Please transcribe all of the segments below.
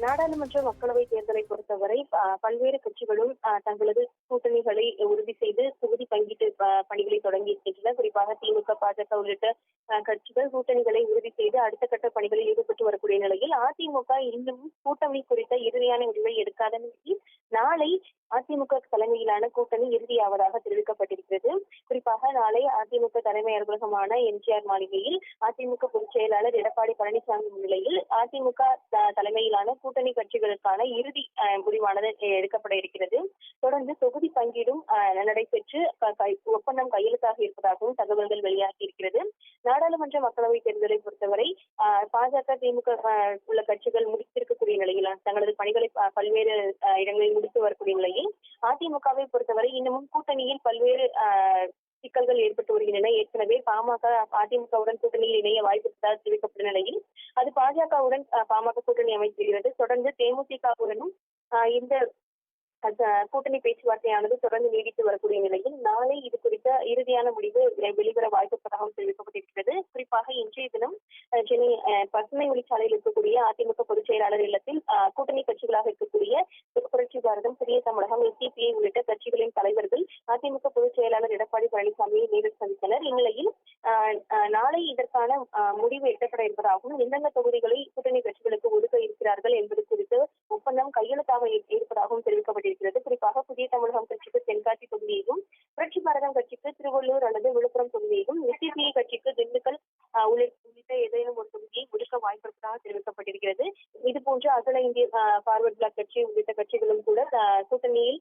நாடாளுமன்ற மக்களவை தேர்தலை பொறுத்தவரை பல்வேறு கட்சிகளும் தங்களது கூட்டணிகளை உறுதி செய்து தொகுதி பங்கீட்டு பணிகளை தொடங்கி இருக்கின்றன குறிப்பாக திமுக பாஜக உள்ளிட்ட கட்சிகள் கூட்டணிகளை உறுதி செய்து அடுத்த கட்ட பணிகளில் ஈடுபட்டு வரக்கூடிய நிலையில் அதிமுக இன்னும் கூட்டணி குறித்த இறுதியான முடிவை எடுக்காத நிலையில் நாளை அதிமுக தலைமையிலான கூட்டணி இறுதியாவதாக தெரிவிக்கப்பட்டிருக்கிறது. குறிப்பாக நாளை அதிமுக தலைமை அலுவலகமான எம்ஜிஆர் மாளிகையில் அதிமுக பொதுச் செயலாளர் எடப்பாடி பழனிசாமி முன்னிலையில் அதிமுக தலைமையிலான கூட்டணி கட்சிகளுக்கான இறுதி முடிவானது எடுக்கப்பட இருக்கிறது. தொடர்ந்து தொகுதி பங்கீடும் நடைபெற்று கை- ஒப்பந்தம் கையெழுத்தாக இருப்பதாகவும் தகவல்கள் வெளியாகி இருக்கிறது. நாடாளுமன்ற மக்களவை தேர்தலை பொறுத்தவரை பாஜக திமுக உள்ள கட்சிகள் முடித்திருக்கக்கூடிய நிலையில் தங்களது பணிகளை பல்வேறு இடங்களில் முடித்து வரக்கூடிய நிலையில் அதிமுகவை பொறுத்தவரை இன்னமும் கூட்டணியில் பல்வேறு சிக்கல்கள் ஏற்பட்டு வருகின்றன. ஏற்கனவே பாமக அதிமுகவுடன் கூட்டணியில் இணைய வாய்ப்பு இருப்பதாக தெரிவிக்கப்பட்ட நிலையில் அது பாஜகவுடன் பாமக கூட்டணி அமைத்திருக்கிறது. தொடர்ந்து தேமுதிகவுடனும் இந்த கூட்டணி பேச்சுவார்த்தையானது தொடர்ந்து நீடித்து வரக்கூடிய நிலையில் நாளை இது குறித்த இறுதியான முடிவு வெளிவர வாய்ப்பிருப்பதாகவும் தெரிவிக்கப்பட்டிருக்கிறது. குறிப்பாக இன்றைய தினம் சென்னை பசுமை வழிச்சாலையில் இருக்கக்கூடிய அதிமுக பொதுச் செயலாளர் இல்லத்தில் கூட்டணி கட்சிகளாக இருக்கக்கூடிய புரட்சி பாரதம் புதிய தமிழகம் எஸ்டிபிஐ உள்ளிட்ட கட்சிகளின் தலைவர்கள் அதிமுக பொதுச் செயலாளர் எடப்பாடி பழனிசாமியை நேரில் சந்தித்தனர். இந்நிலையில் நாளை இதற்கான முடிவு எட்டப்பட இருப்பதாகவும் எந்தெந்த தொகுதிகளை கூட்டணி கட்சிகளுக்கு ஒதுக்க இருக்கிறார்கள் என்பது குறித்து ஒப்பந்தம் கையெழுத்தாக இரு- இருப்பதாகவும் தெரிவிக்கப்பட்டிருக்கிறது. குறிப்பாக புதிய தமிழகம் கட்சிக்கு தென்காசி தொகுதியையும் புரட்சி பாரதம் கட்சிக்கு திருவள்ளூர் அல்லது விழுப்புரம் தொகுதியையும் எஸ்டிபிஐ கட்சிக்கு திண்டுக்கல் உள்ளிட்ட ஏதேனும் ஒரு தொகுதியை ஒதுக்க வாய்ப்பிருப்பதாக தெரிவிக்கப்பட்டிருக்கிறது. இது போன்று அகில இந்திய பார்வர்ட் பிளாக் கட்சி உள்ளிட்ட கட்சிகளும் கூட கூட்டணியில்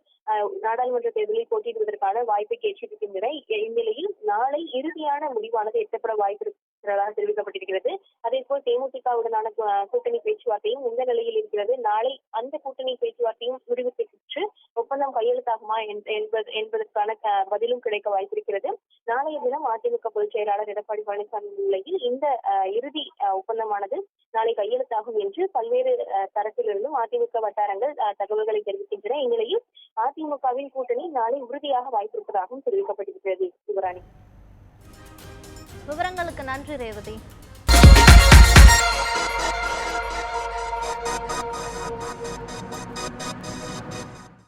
நாடாளுமன்ற தேர்தலில் போட்டியிடுவதற்கான வாய்ப்பை கேட்டிருக்கின்றன இந்நிலையில் நாளை இறுதியான முடிவானது எட்டப்பட வாய்ப்பிருக்கிறதாக தெரிவிக்கப்பட்டிருக்கிறது. அதே போல் தேமுதிகவுடனான கூட்டணி பேச்சுவார்த்தையும் இந்த நிலையில் இருக்கிறது. நாளை அந்த கூட்டணி பேச்சு கிடைக்குமா என்பது என்பதற்கான பதிலும் கிடைக்க வாய்ப்பிருக்கிறது. நாளைய தினம் அதிமுக பொதுச் செயலாளர் எடப்பாடி பழனிசாமி நிலையில் இந்த இறுதி ஒப்பந்தமானது நாளை கையெழுத்தாகும் என்று பல்வேறு தரத்திலிருந்தும் தரப்பிலிருந்தும் அதிமுக வட்டாரங்கள் தகவல்களை தெரிவிக்கின்றன. இந்நிலையில் அதிமுகவின் கூட்டணி நாளை உறுதியாக வாய்ப்பிருப்பதாகவும் தெரிவிக்கப்பட்டிருக்கிறது. சிவராணி விவரங்களுக்கு நன்றி ரேவதி.